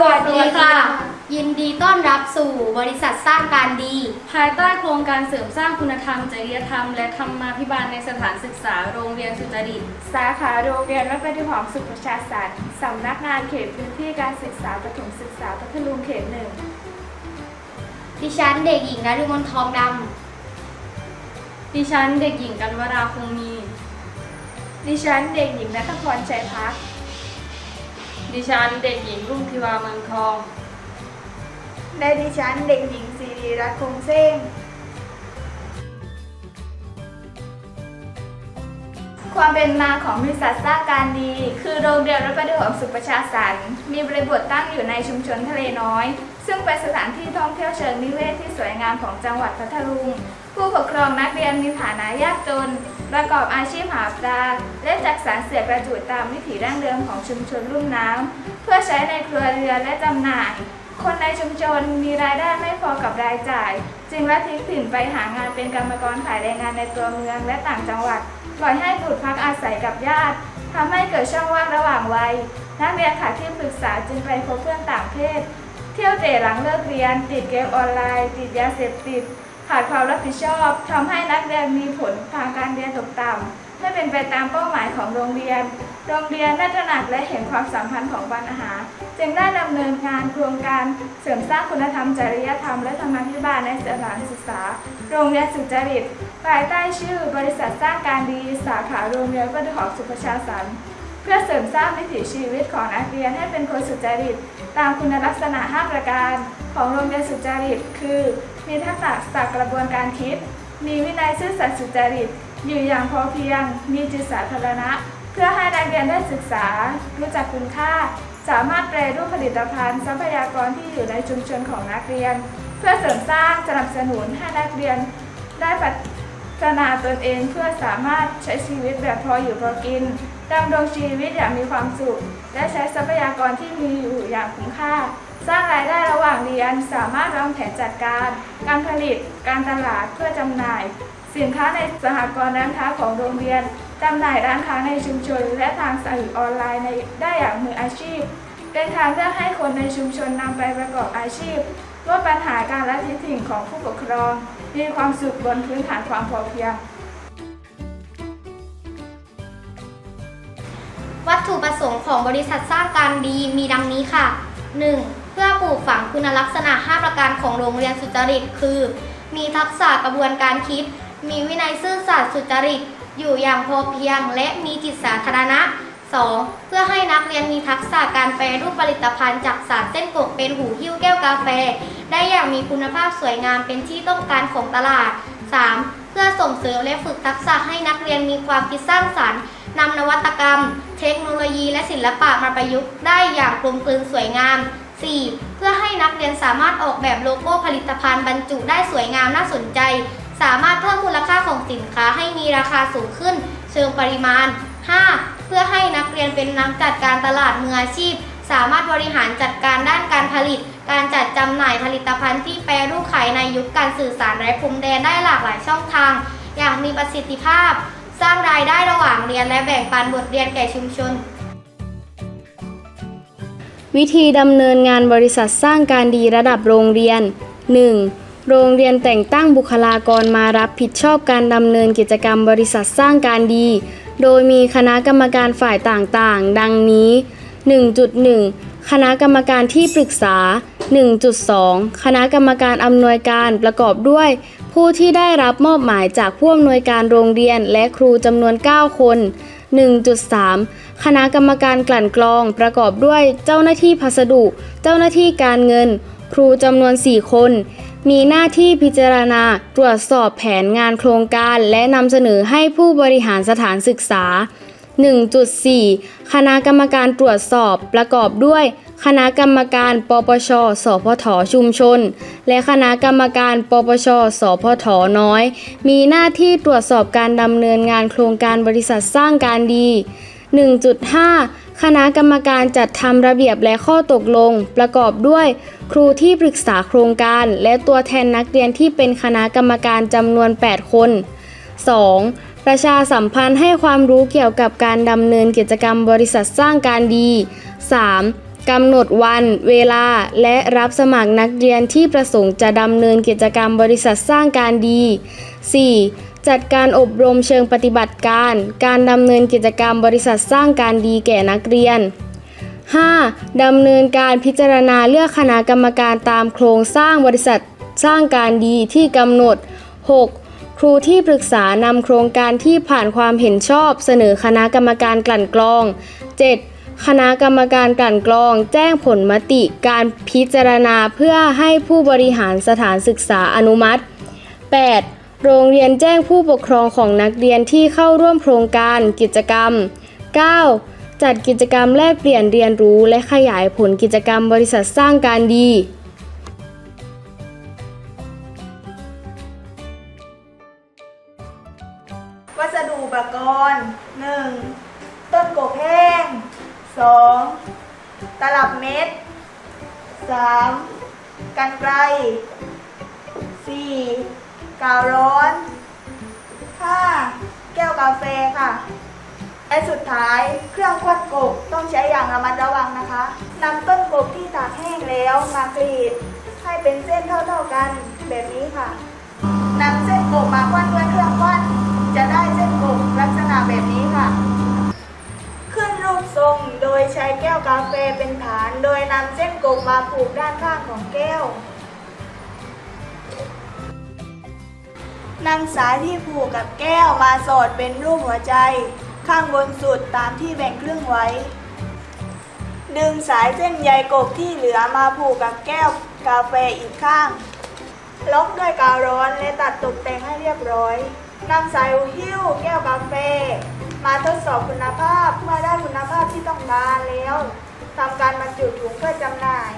วัสดีค่ะ ยินดีต้อนรับสู่บริษัทสร้างการดี ภายใต้โครงการเสริมสร้างคุณธรรม จริยธรรม และธรรมาภิบาลในสถานศึกษาโรงเรียนสุจริต สาขาโรงเรียนวัดประดิษฐ์หอมสุขประชาสรรค์สำนักงานเขตพื้นที่การศึกษาประถมศึกษาพัทลุงเขตหนึ่งดิฉันเด็กหญิงนฤมลทองดดิฉันเด็กหญิงกันวราคงมี ดิฉันเด็กหญิงนัทพรชัยพัก ดิฉันเด็กหญิงรุ่งทิวาเมืองทอง และดิฉันเด็กหญิงสิริรัตน์คงเซ้งความเป็นมาของบริษัทสร้างการดี คือโรงเรียนวัดประดิษฐ์หอมสุประชาสรรมีบริบทตั้งอยู่ในชุมชนทะเลน้อย ซึ่งเป็นสถานที่ท่องเที่ยวเชิงนิเวศที่สวยงามของจังหวัดพัทลุง ผู้ปกครองนักเรียนมีฐานะยากจน ประกอบอาชีพหาปลาและจักสารเสือกระจุดตามวิถีดั้งเดิมของชุมชนลุ่มน้ำ เพื่อใช้ในครัวเรือนและจำหน่าย คนในชุมชนมีรายได้ไม่พอกับรายจ่าย จึงละทิ้งถิ่นไปหางานเป็นกรรมกรขายแรงงานในตัวเมืองและต่างจังหวัด ปล่อยให้บุตรพักอาศัยกับญาติทำให้เกิดช่องว่างระหว่างวัยนักเรียนขาดที่ปรึกษาจึงไปพบเพื่อนต่างเพศ เที่ยวเตะหลังเลิกเรียน ติดเกมออนไลน์ ติดยาเสพติด ขาดความรับผิดชอบทำให้นักเรียนมีผลทางการเรียนตกต่ำไม่เป็นไปตามเป้าหมายของโรงเรียน โรงเรียนได้ตระหนักและเห็นความสัมพันธ์ของปัญหา จึงได้ดำเนินงานโครงการเสริมสร้างคุณธรรมจริยธรรมและธรรมาภิบาลในสถานศึกษา โรงเรียนสุจริตภายใต้ชื่อบริษัทสร้างการดีสาขาโรงเรียนวัดหอสุประชาสรรค์เพื่อเสริมสร้างวิถีชีวิตของนักเรียนให้เป็นคนสุจริต ตามคุณลักษณะ 5 ประการ ของโรงเรียนสุจริต คือ มีทักษะจากกระบวนการคิด มีวินัยซื่อสัตย์สุจริต อยู่อย่างพอเพียง มีจิตสาธารณะ เพื่อให้นักเรียนได้ศึกษา รู้จักคุณค่า สามารถแปรรูปผลิตภัณฑ์ ทรัพยากรที่อยู่ในชุมชนของนักเรียน เพื่อเสริมสร้างสนับสนุนให้นักเรียนได้พัฒนาตนเองเพื่อสามารถใช้ชีวิตแบบพออยู่พอกินดำรงชีวิตอย่างมีความสุข และใช้ทรัพยากรที่มีอยู่อย่างคุ้มค่า สร้างรายได้ระหว่างเรียน สามารถวางแผนจัดการ การผลิต การตลาดเพื่อจำหน่าย สินค้าในสหกรณ์ร้านค้าของโรงเรียนจำหน่ายร้านค้าในชุมชน และทางสื่อออนไลน์ในได้อย่างมืออาชีพ เป็นทางเลือกให้คนในชุมชนนำไปประกอบอาชีพลดปัญหาการละทิ้งถิ่นของผู้ปกครอง มีความสุขบนพื้นฐานความพอเพียง วัตถุประสงค์ของบริษัทสร้างการดีมีดังนี้ค่ะ 1. เพื่อปลูกฝังคุณลักษณะ 5 ประการของโรงเรียนสุจริต คือ มีทักษะกระบวนการคิด มีวินัยซื่อสัตย์สุจริต อยู่อย่างพอเพียง และมีจิตสาธารณะ 2. เพื่อให้นักเรียนมีทักษะการแปรรูปผลิตภัณฑ์จากสารเส้นกบเป็นหูหิ้วแก้วกาแฟ ได้อย่างมีคุณภาพสวยงามเป็นที่ต้องการของตลาด 3. เพื่อส่งเสริมและฝึกทักษะให้นักเรียนมีความคิดสร้างสรรค์นำนวัตกรรม เทคโนโลยีและศิลปะมาประยุกต์ได้อย่างกลมกลืนสวยงาม 4. เพื่อให้นักเรียนสามารถออกแบบโลโก้ผลิตภัณฑ์บรรจุได้สวยงามน่าสนใจ สามารถเพิ่มมูลค่าของสินค้าให้มีราคาสูงขึ้น เชิงปริมาณ 5. เพื่อให้นักเรียนเป็นนักจัดการตลาดมืออาชีพ สามารถบริหารจัดการด้านการผลิต การจัดจำหน่ายผลิตภัณฑ์ที่แปรรูปขายในยุคการสื่อสารไร้พรมแดนได้หลากหลายช่องทาง อย่างมีประสิทธิภาพ สร้างรายได้ระหว่างเรียนและแบ่งปันบทเรียนแก่ชุมชน วิธีดำเนินงานบริษัทสร้างการดีระดับโรงเรียน 1. โรงเรียนแต่งตั้งบุคลากรมารับผิดชอบการดำเนินกิจกรรมบริษัทสร้างการดี โดยมีคณะกรรมการฝ่ายต่างๆ ดังนี้ 1.1 คณะกรรมการที่ปรึกษา 1.2 คณะกรรมการอำนวยการประกอบด้วย ผู้ที่ได้รับมอบหมายจากผู้อำนวยการโรงเรียนและครูจำนวน 9 คน 1.3 คณะกรรมการกลั่นกรองประกอบด้วยเจ้าหน้าที่พัสดุ เจ้าหน้าที่การเงิน ครูจำนวน 4 คน มีหน้าที่พิจารณาตรวจสอบแผนงานโครงการ และนำเสนอให้ผู้บริหารสถานศึกษา 1.4 คณะกรรมการตรวจสอบประกอบด้วย คณะกรรมการปปช สพท ชุมชน และคณะกรรมการปปช สพท น้อย มีหน้าที่ตรวจสอบการดำเนินงานโครงการบริษัทสร้างการดี 1.5 คณะกรรมการจัดทำระเบียบและข้อตกลง ประกอบด้วย ครูที่ปรึกษาโครงการ และตัวแทนนักเรียนที่เป็นคณะกรรมการจำนวน 8 คน 2. ประชาสัมพันธ์ให้ความรู้เกี่ยวกับการดำเนินกิจกรรมบริษัทสร้างการดี 3. กำหนดวันเวลาและรับสมัครนักเรียนที่ประสงค์จะดำเนินกิจกรรมบริษัทสร้างการดี 4. จัดการอบรมเชิงปฏิบัติการ การดำเนินกิจกรรมบริษัทสร้างการดีแก่นักเรียน 5. ดำเนินการพิจารณาเลือกคณะกรรมการตามโครงสร้างบริษัทสร้างการดีที่กำหนด 6. ครูที่ปรึกษานำโครงการที่ผ่านความเห็นชอบ เสนอคณะกรรมการกลั่นกรอง 7. คณะกรรมการกลั่นกรองแจ้งผลมติการพิจารณาเพื่อให้ผู้บริหารสถานศึกษาอนุมัติ 8. โรงเรียนแจ้งผู้ปกครองของนักเรียนที่เข้าร่วมโครงการกิจกรรม 9. จัดกิจกรรมแลกเปลี่ยนเรียนรู้และขยายผลกิจกรรมบริษัทสร้างการดีวัสดุอุปกรณ์ 1. ต้นโกแห้ง 2. ตลับเม็ด 3. กันไกร 4. กาวร้อน 5. แก้วกาแฟค่ะและสุดท้ายเครื่องควัดกบต้องใช้อย่างระมัดระวังนะคะนำต้นกบที่ตากแห้งแล้วมากรีดให้เป็นเส้นเท่าๆกันแบบนี้ค่ะนำเส้น กมาผูกด้านข้างของแก้วนำสายที่ผูกกับแก้วมาสอดเป็นรูปหัวใจ ข้างบนสุดตามที่แบ่งครึ่งไว้ ดึงสายเส้นใยกบที่เหลือมาผูกกับแก้วกาแฟอีกข้าง ล็อกด้วยกาวร้อนและตัดตกแต่งให้เรียบร้อยนำสายหิ้วแก้วกาแฟ มาทดสอบคุณภาพเมื่อได้คุณภาพที่ต้องการแล้ว ทำการบรรจุถุงเพื่อจำหน่าย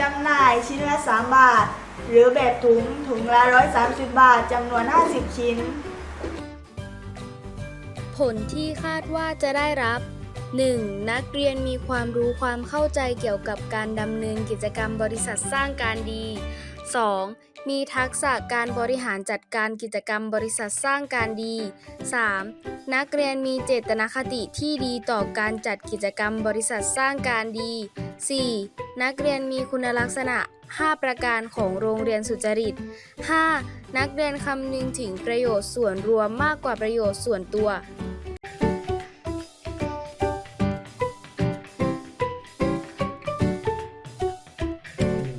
จำหน่ายชิ้นละ 3 บาท หรือแบบถุงถุงละ 130 บาทจำนวน 50 ชิ้น ผลที่คาดว่าจะได้รับ 1. นักเรียนมีความรู้ความเข้าใจเกี่ยวกับการดำเนินกิจกรรมบริษัทสร้างการดี 2. มีทักษะการบริหารจัดการกิจกรรมบริษัทสร้างการดี 3. นักเรียนมีเจตนคติที่ดีต่อการจัดกิจกรรมบริษัทสร้างการดี 4. นักเรียนมีคุณลักษณะ 5 ประการของโรงเรียนสุจริต 5. นักเรียนคำนึงถึงประโยชน์ส่วนรวมมากกว่าประโยชน์ส่วนตัว